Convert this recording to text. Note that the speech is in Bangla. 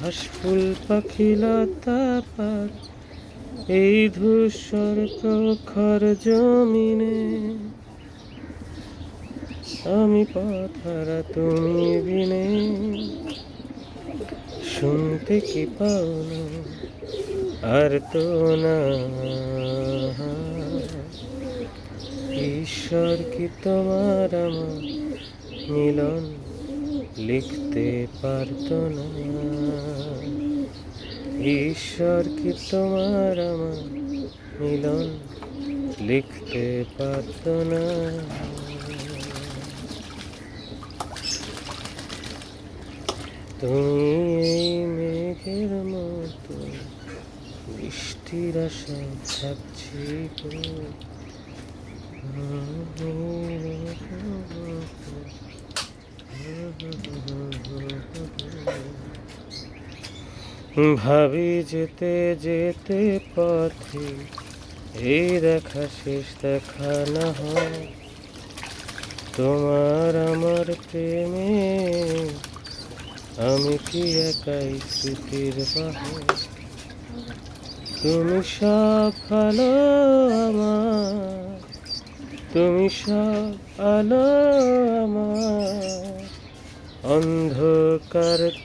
ঘাসফুল পাখি লতা পাক এই ধূসর প্রখর জমিনে। আমি পথারা তুমি বিনে। শুনতে কি পাও না আর তো না। ঈশ্বর কি তোমার আমার মিলন? লিখতে পারতো না। ঈশ্বর কি তোমার আমার মিলন? লিখতে পারত না। তুমি এই মেঘের মতো বৃষ্টির আশা থাকছি গো। ভাবি যেতে যেতে পথে, এই দেখা শেষ দেখা না হয়। তোমার আমার প্রেমে আমি কি একাই স্মৃতির বাহন তুমি সব ভালো আমার, তুমি সব আলো আমার। অন্ধকার